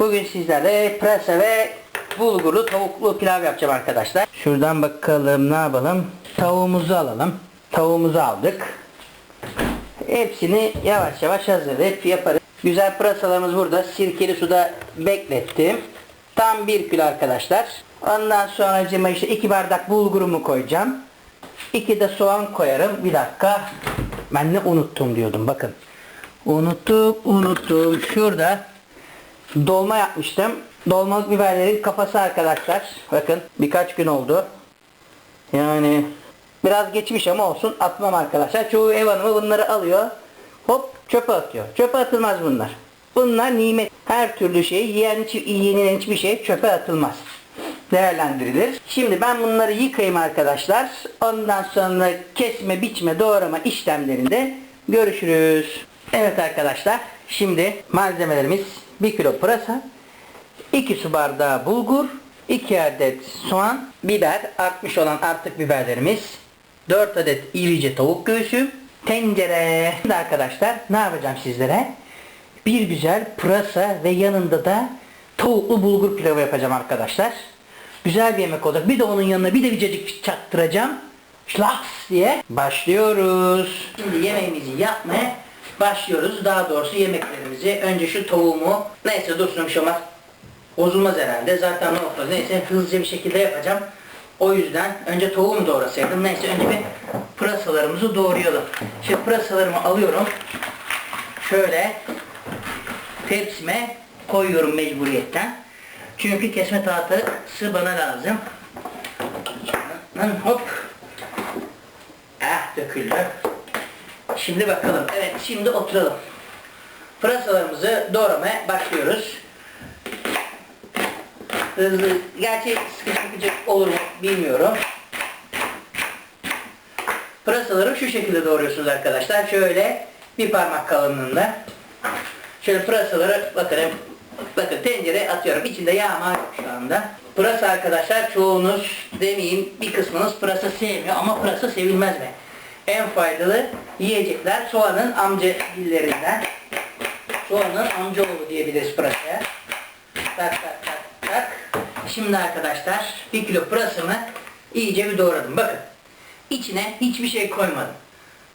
Bugün sizlerle pırasa ve bulgurlu tavuklu pilav yapacağım arkadaşlar. Şuradan bakalım ne yapalım. Tavuğumuzu alalım. Tavuğumuzu aldık. Hepsini yavaş yavaş hazırlayıp yaparız. Güzel pırasalarımız burada. Sirkeli suda beklettim. Tam bir kilo arkadaşlar. Ondan sonra işte iki bardak bulgurumu koyacağım. İki de soğan koyarım. Bir dakika. Ben ne unuttum diyordum bakın. Unuttum unuttum. Şurada dolma yapmıştım. Dolmalık biberlerin kafası arkadaşlar. Bakın birkaç gün oldu. Yani biraz geçmiş ama olsun atmam arkadaşlar. Çoğu ev hanımı bunları alıyor. Hop çöpe atıyor. Çöpe atılmaz bunlar. Bunlar nimet. Her türlü şey yiyen, yenilen hiçbir şey çöpe atılmaz. Değerlendirilir. Şimdi ben bunları yıkayayım arkadaşlar. Ondan sonra kesme, biçme, doğrama işlemlerinde görüşürüz. Evet arkadaşlar. Şimdi malzemelerimiz 1 kilo pırasa, 2 su bardağı bulgur, 2 adet soğan, biber, artmış olan artık biberlerimiz, 4 adet irice tavuk göğsü, tencere. Şimdi arkadaşlar ne yapacağım sizlere? Bir güzel pırasa ve yanında da tavuklu bulgur pilavı yapacağım arkadaşlar. Güzel bir yemek olacak. Bir de onun yanına bir de bir cacık çaktıracağım. Şlaks diye. Başlıyoruz. Şimdi yemeğimizi yapmaya başlıyoruz. Daha doğrusu yemeklerimizi. Önce şu tavuğumu. Neyse dursun bir şey olmaz. Bozulmaz herhalde. Zaten ne oldu? Neyse hızlıca bir şekilde yapacağım. O yüzden önce tavuğumu doğrasaydım. Neyse önce bir pırasalarımızı doğrayalım. Şimdi pırasalarımı alıyorum. Şöyle tepsime koyuyorum mecburiyetten. Çünkü kesme tahtası bana lazım. Hop. Ah döküldü. Şimdi bakalım. Evet şimdi oturalım. Pırasalarımızı doğramaya başlıyoruz. Hızlı. Gerçi sıkıcı sıkıcı olur mu bilmiyorum. Pırasaları şu şekilde doğruyorsunuz arkadaşlar. Şöyle bir parmak kalınlığında. Şöyle pırasaları bakın bakın tencereye atıyorum. İçinde yağ var şu anda. Pırasa arkadaşlar çoğunuz demeyeyim bir kısmınız pırasa sevmiyor ama pırasa sevilmez mi? En faydalı yiyecekler soğanın amca dillerinden. Soğanın amcaoğlu diyebiliriz pırasaya. Tak tak tak tak. Şimdi arkadaşlar bir kilo pırasamı iyice bir doğradım. Bakın içine hiçbir şey koymadım.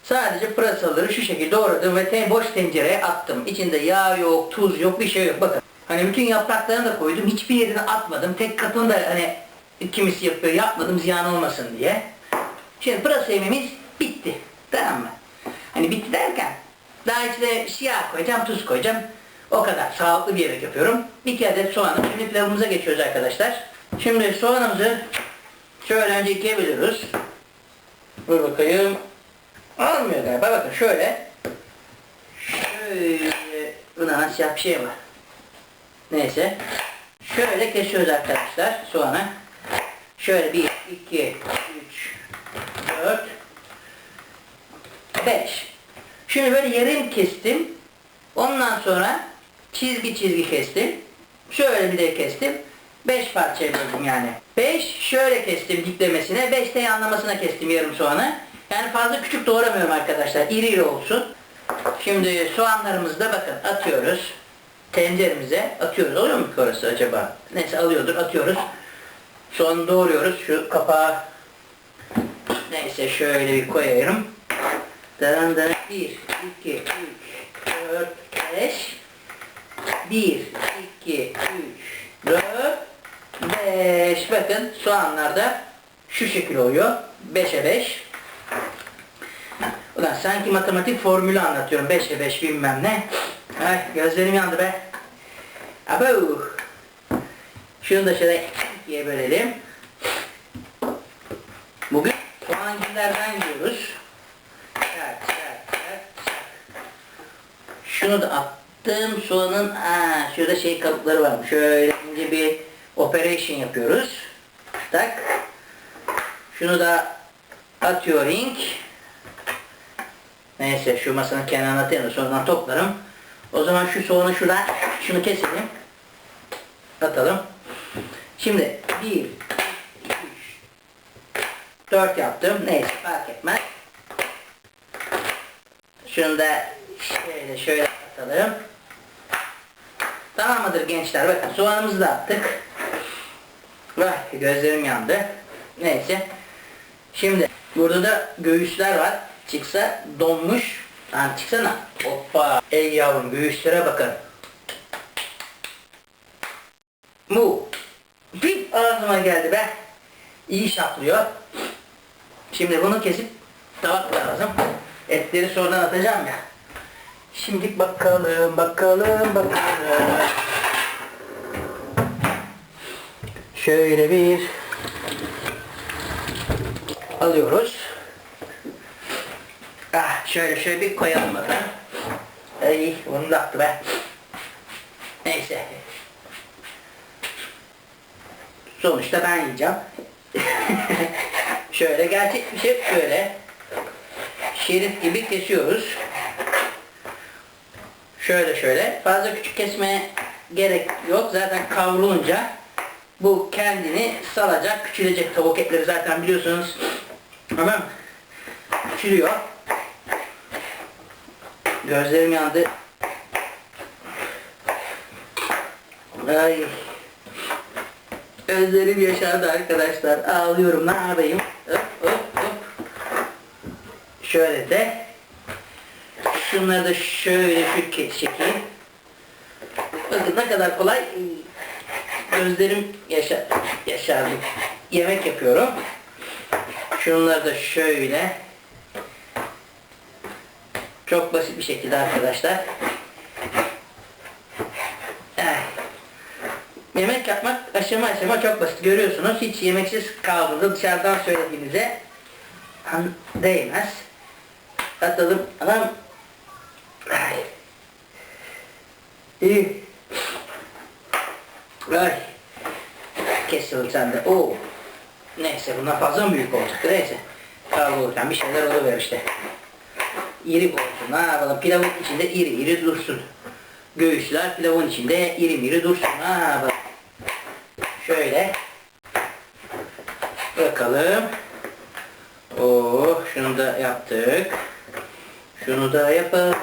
Sadece pırasaları şu şekilde doğradım ve te boş tencereye attım. İçinde yağ yok, tuz yok, bir şey yok. Bakın. Hani bütün yapraklarını da koydum. Hiçbir yerini atmadım. Tek katını da hani kimisi yapıyor. Yapmadım ziyan olmasın diye. Şimdi pırasa yemeğimiz bitti. Tamam mı? Hani bitti derken daha içine siyah koyacağım, tuz koyacağım. O kadar. Sağlıklı bir yemek yapıyorum. Bir iki adet soğanım. Şimdi pilavımıza geçiyoruz arkadaşlar. Şimdi soğanımızı şöyle önce ikiye bölüyoruz. Dur bakayım. Almıyor galiba. Bakın şöyle. Şöyle. Buna siyah bir şey var. Neyse. Şöyle kesiyoruz arkadaşlar soğanı. Şöyle 1, 2, 3, 4, 5. Şimdi böyle yarım kestim. Ondan sonra çizgi çizgi kestim. Şöyle bir de kestim. 5 parçaya böldüm yani. 5 şöyle kestim diklemesine. 5 de yanlamasına kestim yarım soğanı. Yani fazla küçük doğramıyorum arkadaşlar. İri iri olsun. Şimdi soğanlarımızı da bakın atıyoruz. Tenceremize atıyoruz. Oluyor mu orası acaba? Neyse alıyordur atıyoruz. Soğanı doğruyoruz. Şu kapağı neyse şöyle bir koyayım. Dan dan 1, 2, 3, 4, 5 1, 2, 3, 4, 5 Bakın soğanlar da şu şekil oluyor. 5'e 5 Ulan sanki matematik formülü anlatıyorum. 5'e 5 bilmem ne. Ay gözlerim yandı be. Abo. Şunu da şöyle ikiye bölelim. Bugün soğan günlerden yiyoruz. Şunu da attım. Soğanın aa, şurada şey kalıpları var. Şöyle ince bir operation yapıyoruz. Tak. Şunu da atıyorum. Neyse şu masanın kenarına atayım da sonradan toplarım. O zaman şu soğanı şuradan şunu keselim. Atalım. Şimdi 1, 2, 3, 4 yaptım. Neyse fark etmez. Şunu da şöyle şöyle atalım. Tamam mıdır gençler? Bakın soğanımızı da attık. Vah gözlerim yandı. Neyse. Şimdi burada da göğüsler var. Çıksa donmuş. Lan çıksana. Hoppa. Ey yavrum göğüslere bakın. Mu. Pip ağzıma geldi be. İyi şaplıyor. Şimdi bunu kesip tabak lazım. Etleri sonradan atacağım ya. Şimdi bakalım, bakalım, bakalım. Şöyle bir alıyoruz. Ah, şöyle şöyle bir koyalım bakalım. Ay, bunu da attı be. Neyse. Sonuçta ben yiyeceğim. şöyle gerçek bir şey böyle. Şerit gibi kesiyoruz. Şöyle şöyle. Fazla küçük kesmeye gerek yok. Zaten kavrulunca bu kendini salacak, küçülecek. Tavuk etleri zaten biliyorsunuz. Tamam. Küçülüyor. Gözlerim yandı. Ay. Gözlerim yaşardı arkadaşlar. Ağlıyorum. Ne yapayım? Hop hop hop. Şöyle de şunları da şöyle şu ke- çekeyim. Bakın ne kadar kolay. Gözlerim yaşar, yaşardı. Yemek yapıyorum. Şunları da şöyle. Çok basit bir şekilde arkadaşlar. Eh. Yemek yapmak aşama aşama çok basit. Görüyorsunuz hiç yemeksiz kaldığında dışarıdan söylediğinize değmez. Atalım. Anam. Ay. İyi. Ay. Kesildi sen de. Neyse bundan fazla mı büyük olacak? Neyse. Kavrulurken bir şeyler oluyor işte. İri olsun. Ne yapalım? Pilavın içinde iri iri dursun. Göğüsler pilavın içinde iri iri dursun. Ne yapalım? Şöyle. Bakalım. Oo, şunu da yaptık. Şunu da yapalım.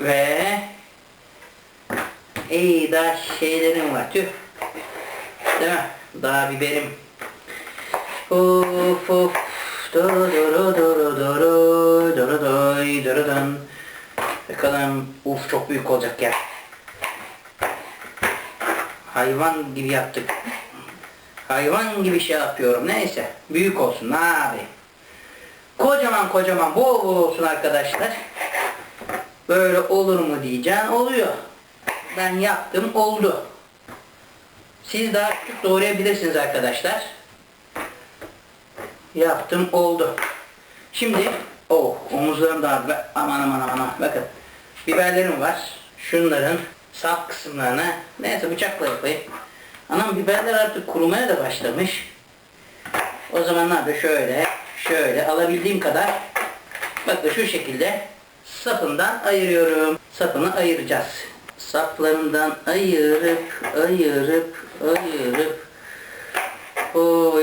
Ve iyi daha şeylerim var tüh. Değil mi? Daha biberim. Of of. Doru doru doru doru doru doy doru dun. Bakalım. Uf çok büyük olacak ya. Hayvan gibi yaptık. Hayvan gibi şey yapıyorum. Neyse. Büyük olsun. Abi? Kocaman kocaman bol bol olsun arkadaşlar. Böyle olur mu diyeceğim. Oluyor. Ben yaptım. Oldu. Siz daha küçük doğrayabilirsiniz arkadaşlar. Yaptım. Oldu. Şimdi oh omuzlarım da aman aman aman bakın biberlerim var. Şunların saf kısımlarına neyse bıçakla yapayım. Biberler artık kurumaya da başlamış. O zaman ne yapıyor? Şöyle, şöyle alabildiğim kadar bakın şu şekilde sapından ayırıyorum. Sapını ayıracağız. Saplarından ayırıp, ayırıp, ayırıp o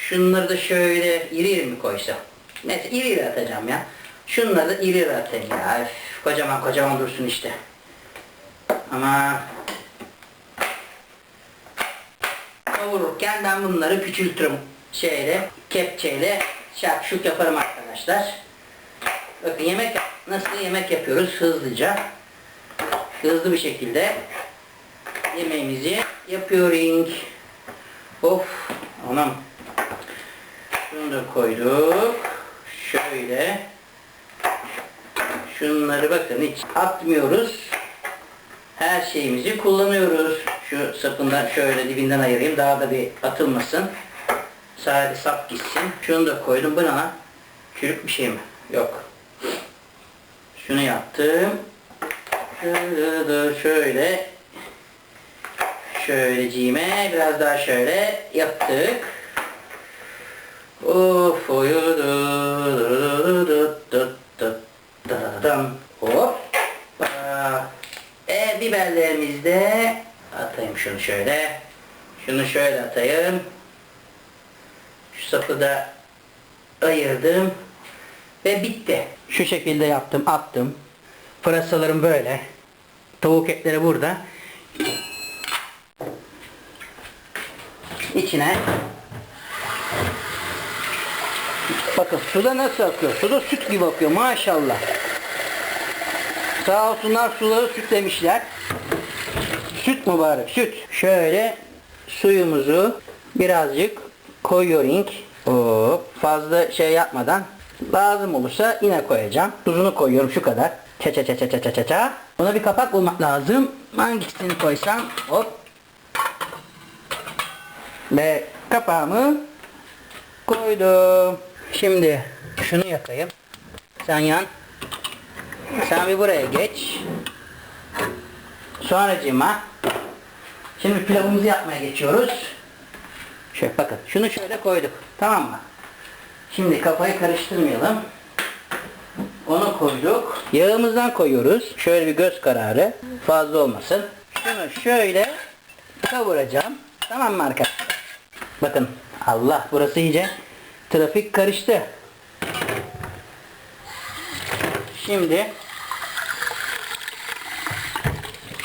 şunları da şöyle iri iri mi koysam? Neyse iri iri atacağım ya. Şunları da iri iri atayım ya. Üf, kocaman kocaman dursun işte. Ama kavururken ben bunları küçültürüm şeyle, kepçeyle şak şuk yaparım arkadaşlar. Bakın yemek nasıl yemek yapıyoruz hızlıca. Hızlı bir şekilde yemeğimizi yapıyoruz. Of anam. Şunu da koyduk. Şöyle. Şunları bakın hiç atmıyoruz. Her şeyimizi kullanıyoruz. Şu sapından şöyle dibinden ayırayım. Daha da bir atılmasın. Sadece sap gitsin. Şunu da koydum. Bu ne lan? Çürük bir şey mi? Yok. Şunu yaptım. Şöyle şöyle şöyleciğime biraz daha şöyle yaptık. Of Hop. E biberlerimizi de atayım şunu şöyle. Şunu şöyle atayım. Şu sapı da ayırdım. ve bitti. Şu şekilde yaptım, attım. Pırasalarım böyle. Tavuk etleri burada. İçine Bakın suda nasıl akıyor? Suda süt gibi akıyor maşallah. Sağ olsunlar suları sütlemişler. Süt mübarek süt. Şöyle suyumuzu birazcık koyuyoruz. Hop, fazla şey yapmadan lazım olursa yine koyacağım. Tuzunu koyuyorum şu kadar. Ça ça ça ça ça ça ça. Buna bir kapak bulmak lazım. Hangisini koysam hop. Ve kapağımı koydum. Şimdi şunu yakayım. Sen yan. Sen bir buraya geç. Sonracığıma şimdi pilavımızı yapmaya geçiyoruz. Şöyle bakın şunu şöyle koyduk. Tamam mı? Şimdi kafayı karıştırmayalım. Onu koyduk. Yağımızdan koyuyoruz. Şöyle bir göz kararı. Fazla olmasın. Şunu şöyle kavuracağım. Tamam mı arkadaşlar? Bakın Allah burası iyice trafik karıştı. Şimdi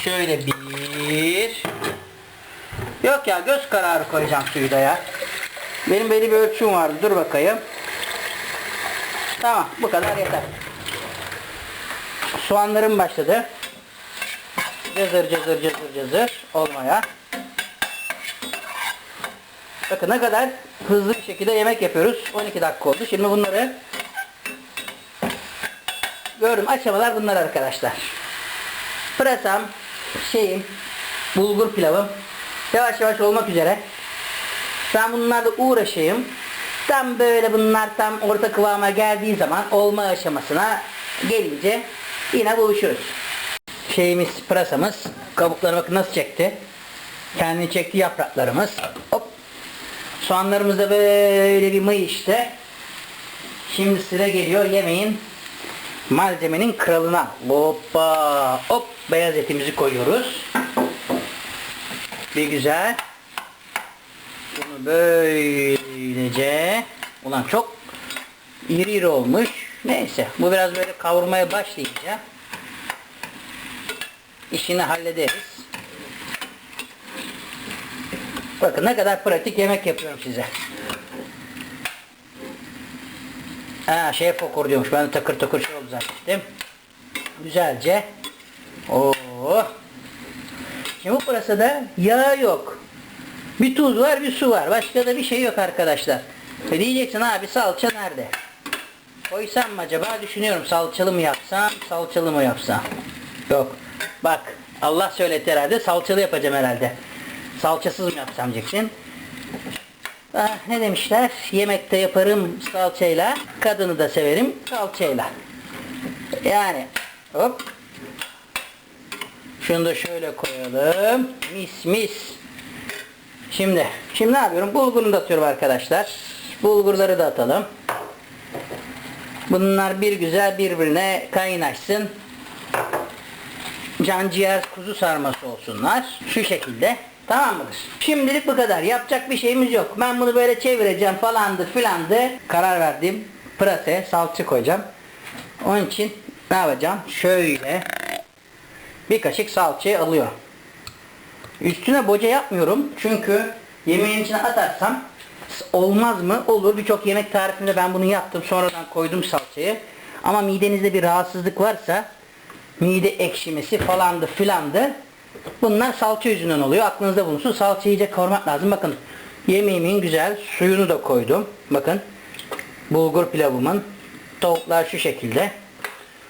şöyle bir yok ya göz kararı koyacağım suyu da ya. Benim belli bir ölçüm vardı. Dur bakayım. Tamam bu kadar yeter. Soğanlarım başladı. Cızır cızır cızır cızır olmaya. Bakın ne kadar hızlı bir şekilde yemek yapıyoruz. 12 dakika oldu. Şimdi bunları gördüm. Aşamalar bunlar arkadaşlar. Pırasam, şeyim, bulgur pilavım yavaş yavaş olmak üzere. Ben bunlarla uğraşayım. Tam böyle bunlar tam orta kıvama geldiği zaman olma aşamasına gelince yine buluşuruz. Şeyimiz, pırasamız, kabukları bakın nasıl çekti. Kendini çekti yapraklarımız. Hop. Soğanlarımız da böyle bir mıy işte. Şimdi sıra geliyor yemeğin malzemenin kralına. Hoppa. Hop. Beyaz etimizi koyuyoruz. Bir güzel. Bunu böylece ulan çok iri iri olmuş. Neyse bu biraz böyle kavurmaya başlayınca işini hallederiz. Bakın ne kadar pratik yemek yapıyorum size. Ha şey fokur diyormuş. Ben de takır takır şey zannettim. Güzelce. Oo. Şimdi bu pırasada yağ yok. Bir tuz var bir su var. Başka da bir şey yok arkadaşlar. E diyeceksin abi salça nerede? Koysam mı acaba düşünüyorum salçalı mı yapsam salçalı mı yapsam. Yok. Bak Allah söyletti herhalde salçalı yapacağım herhalde. Salçasız mı yapsam diyeceksin. Ah, ne demişler? Yemekte yaparım salçayla. Kadını da severim salçayla. Yani hop. Şunu da şöyle koyalım. Mis mis. Şimdi, şimdi ne yapıyorum? Bulgurunu da atıyorum arkadaşlar. Bulgurları da atalım. Bunlar bir güzel birbirine kaynaşsın. Can ciğer kuzu sarması olsunlar. Şu şekilde. Tamam mıdır? Şimdilik bu kadar. Yapacak bir şeyimiz yok. Ben bunu böyle çevireceğim falandı filandı. Karar verdim. Prate, salça koyacağım. Onun için ne yapacağım? Şöyle bir kaşık salçayı alıyorum. Üstüne boca yapmıyorum. Çünkü yemeğin içine atarsam olmaz mı? Olur. Birçok yemek tarifinde ben bunu yaptım. Sonradan koydum salçayı. Ama midenizde bir rahatsızlık varsa mide ekşimesi falandı filandı. Bunlar salça yüzünden oluyor. Aklınızda bulunsun. Salçayı iyice kavurmak lazım. Bakın yemeğimin güzel suyunu da koydum. Bakın bulgur pilavımın tavuklar şu şekilde.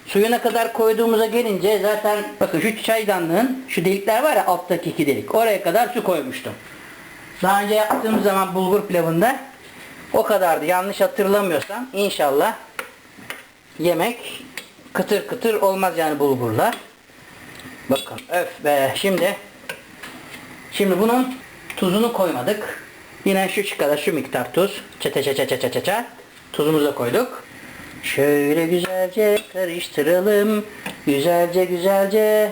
Suyuna kadar koyduğumuza gelince zaten bakın şu çaydanlığın şu delikler var ya alttaki iki delik. Oraya kadar su koymuştum. Daha önce yaptığım zaman bulgur pilavında o kadardı. Yanlış hatırlamıyorsam inşallah yemek kıtır kıtır olmaz yani bulgurla. Bakın öf be şimdi şimdi bunun tuzunu koymadık. Yine şu kadar şu miktar tuz. Çete çete çete çete. Tuzumuzu da koyduk. Şöyle güzelce karıştıralım. Güzelce güzelce.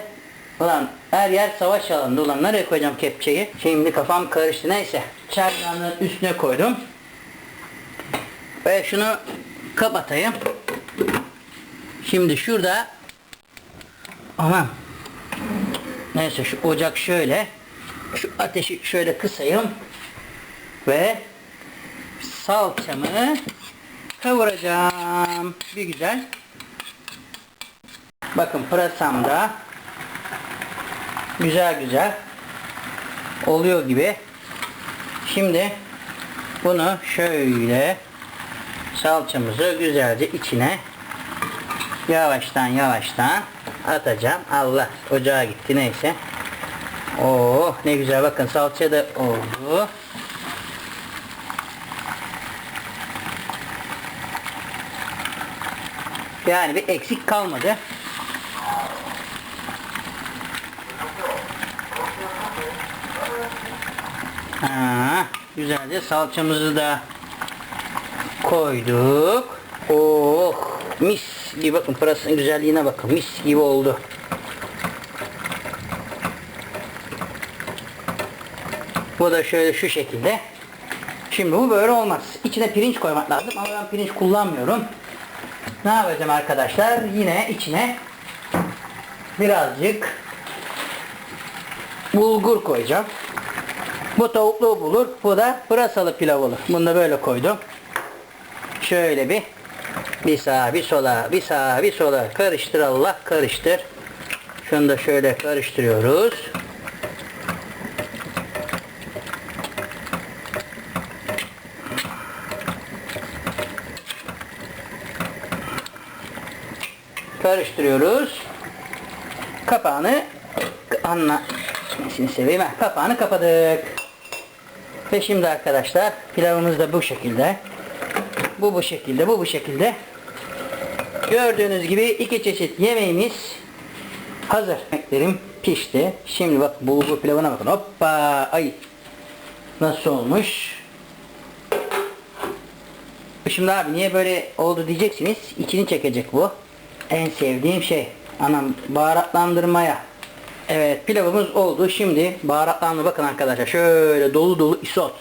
Ulan her yer savaş alanında. Ulan nereye koyacağım kepçeyi? Şimdi kafam karıştı. Neyse. Çaydanlığın üstüne koydum. Ve şunu kapatayım. Şimdi şurada aman neyse şu ocak şöyle şu ateşi şöyle kısayım ve salçamı kavuracağım. Bir güzel. Bakın pırasam da güzel güzel oluyor gibi. Şimdi bunu şöyle salçamızı güzelce içine yavaştan yavaştan atacağım. Allah ocağa gitti neyse. Oo ne güzel bakın salça da oldu. Yani bir eksik kalmadı. Ha, güzelce salçamızı da koyduk. Oh mis gibi bakın pırasının güzelliğine bakın mis gibi oldu. Bu da şöyle şu şekilde. Şimdi bu böyle olmaz. İçine pirinç koymak lazım ama ben pirinç kullanmıyorum. Ne yapacağım arkadaşlar? Yine içine birazcık bulgur koyacağım. Bu tavuklu bulur. Bu da pırasalı pilav olur. Bunu da böyle koydum. Şöyle bir bir sağa bir sola bir sağa bir sola karıştır Allah karıştır. Şunu da şöyle karıştırıyoruz. Karıştırıyoruz. Kapağını anla Nesini seveyim ha. Kapağını kapadık. Ve şimdi arkadaşlar pilavımız da bu şekilde. Bu bu şekilde, bu bu şekilde. Gördüğünüz gibi iki çeşit yemeğimiz hazır. Yemeklerim pişti. Şimdi bak bulgur pilavına bakın. Hoppa! Ay! Nasıl olmuş? Şimdi abi niye böyle oldu diyeceksiniz. İçini çekecek bu. En sevdiğim şey. Anam baharatlandırmaya. Evet pilavımız oldu. Şimdi baharatlarına bakın arkadaşlar. Şöyle dolu dolu isot.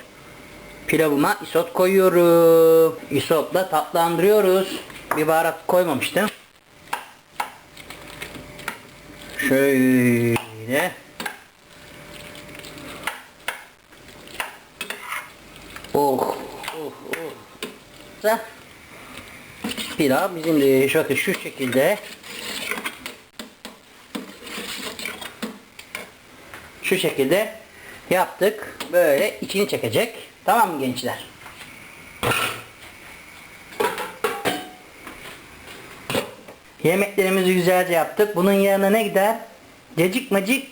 Pilavıma isot koyuyorum. Isotla tatlandırıyoruz. Bir baharat koymamıştım. Şöyle. Oh, oh, oh. Pilav bizim de şöyle şu şekilde şu şekilde yaptık. Böyle içini çekecek. Tamam mı gençler? Yemeklerimizi güzelce yaptık. Bunun yanına ne gider? Cacık macık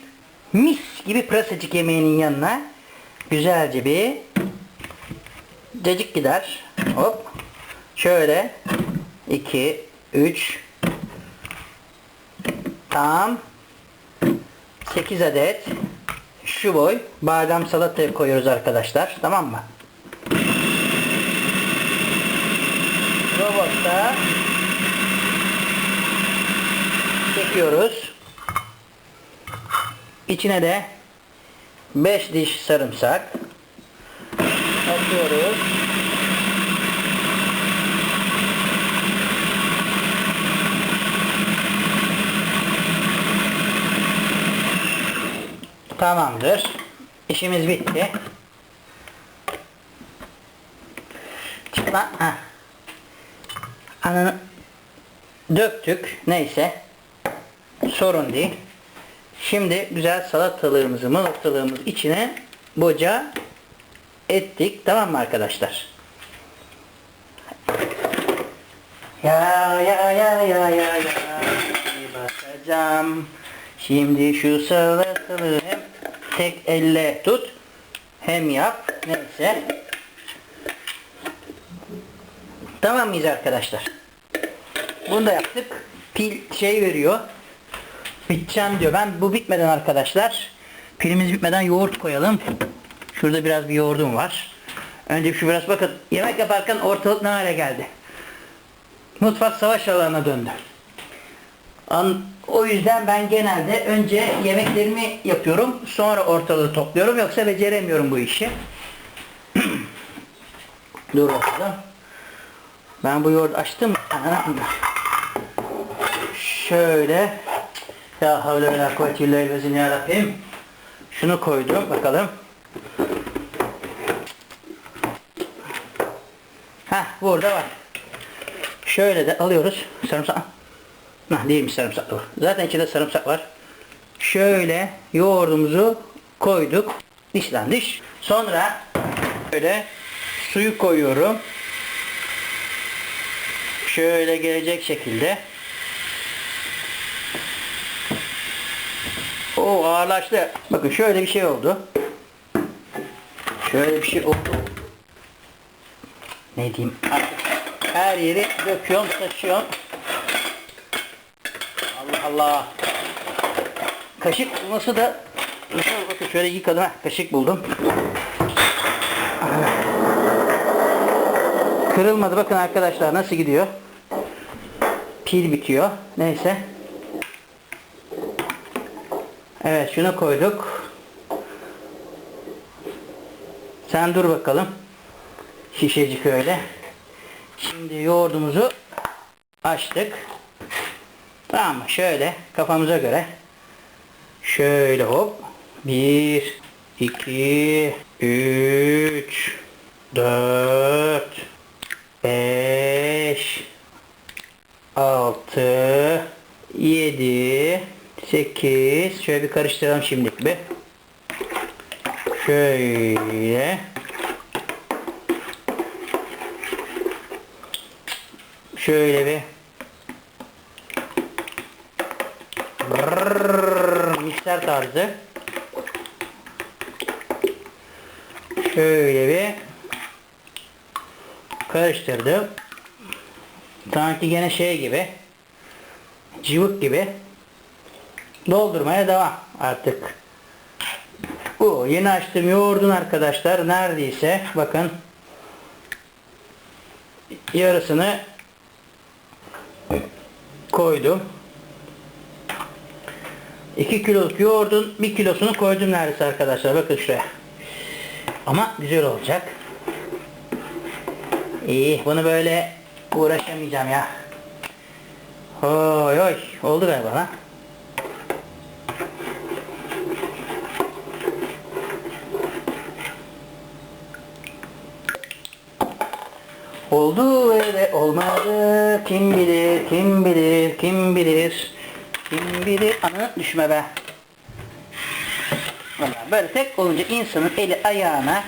mis gibi pırasacık yemeğinin yanına güzelce bir cacık gider. Hop. Şöyle 2 3 tam 8 adet şu boy badem salataya koyuyoruz arkadaşlar. Tamam mı? Robotta çekiyoruz. İçine de 5 diş sarımsak atıyoruz. Tamamdır. İşimiz bitti. Çık. Ananı döktük. Neyse. Sorun değil. Şimdi güzel salatalığımızı, malatalığımızı içine boca ettik. Tamam mı arkadaşlar? Ya ya ya ya ya ya bir bakacağım. Şimdi şu salatalığı hem tek elle tut hem yap. Neyse. Tamam mıyız arkadaşlar? Bunu da yaptık. Pil şey veriyor. Biteceğim diyor. Ben bu bitmeden arkadaşlar pilimiz bitmeden yoğurt koyalım. Şurada biraz bir yoğurdum var. Önce şu biraz bakın yemek yaparken ortalık ne hale geldi. Mutfak savaş alanına döndü. O yüzden ben genelde önce yemeklerimi yapıyorum. Sonra ortalığı topluyorum. Yoksa beceremiyorum bu işi. Dur bakalım. Ben bu yoğurdu açtım. Şöyle. Ya havle ve la kuvvete illa billahim ya. Şunu koydum bakalım. Heh burada var. Şöyle de alıyoruz. Sarımsak. Nah değilmiş sarımsak var. Zaten içinde sarımsak var. Şöyle yoğurdumuzu koyduk. Dişten diş. Sonra şöyle suyu koyuyorum. Şöyle gelecek şekilde. O ağırlaştı. Bakın şöyle bir şey oldu. Şöyle bir şey oldu. Ne diyeyim? Her yeri döküyorum, taşıyorum. Allah. Kaşık bulması da bakın şöyle yıkadım. Heh, kaşık buldum. Kırılmadı. Bakın arkadaşlar nasıl gidiyor. Pil bitiyor. Neyse. Evet şunu koyduk. Sen dur bakalım. Şişecik öyle. Şimdi yoğurdumuzu açtık. Tamam mı? Şöyle kafamıza göre. Şöyle hop. 1 2 3 4 5 6 7 8 şöyle bir karıştıralım şimdilik bir. Şöyle şöyle bir mikser tarzı. Şöyle bir karıştırdım. Sanki gene şey gibi cıvık gibi doldurmaya devam artık. Bu yeni açtığım yoğurdun arkadaşlar neredeyse bakın yarısını koydum 2 kiloluk yoğurdun 1 kilosunu koydum neredeyse arkadaşlar. Bakın şuraya. Ama güzel olacak. İyi bunu böyle uğraşamayacağım ya. Oy oy oldu galiba lan. Oldu ve olmadı. Kim bilir, kim bilir, kim bilir. Kim bilir. Anı düşme be. Vallahi böyle tek olunca insanın eli ayağına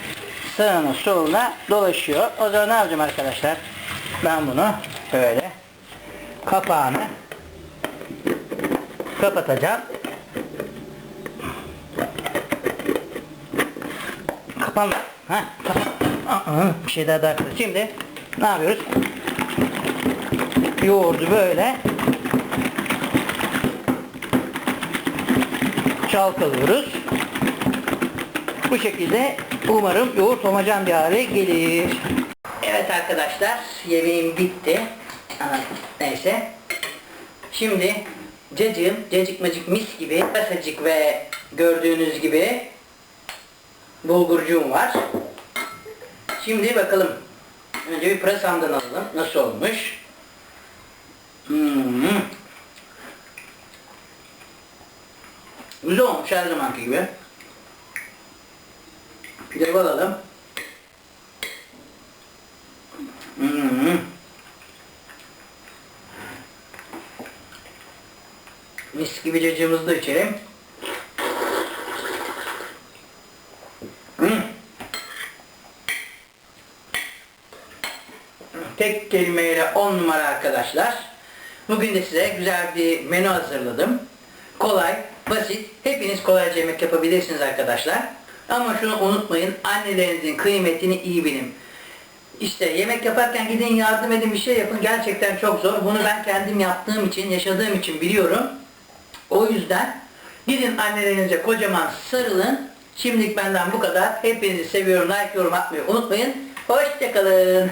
sağına soluna dolaşıyor. O zaman ne yapacağım arkadaşlar? Ben bunu böyle kapağını kapatacağım. Kapan. Ha, kapan. Aa, bir şey daha daha. Şimdi ne yapıyoruz? Yoğurdu böyle çalkalıyoruz. Bu şekilde umarım yoğurt homojen bir hale gelir. Evet arkadaşlar yemeğim bitti. Neyse. Şimdi cacığım, cacık macık mis gibi, basacık ve gördüğünüz gibi bulgurcuğum var. Şimdi bakalım. Önce bir pırasamdan alalım. Nasıl olmuş? Güzel olmuş her zamanki gibi. Pilav alalım. Hmm. Mis gibi cacığımızı da içelim. Hmm. Tek kelimeyle 10 numara arkadaşlar. Bugün de size güzel bir menü hazırladım. Kolay, basit, hepiniz kolayca yemek yapabilirsiniz arkadaşlar. Ama şunu unutmayın, annelerinizin kıymetini iyi bilin. İşte yemek yaparken gidin yardım edin bir şey yapın. Gerçekten çok zor. Bunu ben kendim yaptığım için, yaşadığım için biliyorum. O yüzden gidin annelerinize kocaman sarılın. Şimdilik benden bu kadar. Hepinizi seviyorum. Like, yorum atmayı unutmayın. Hoşçakalın.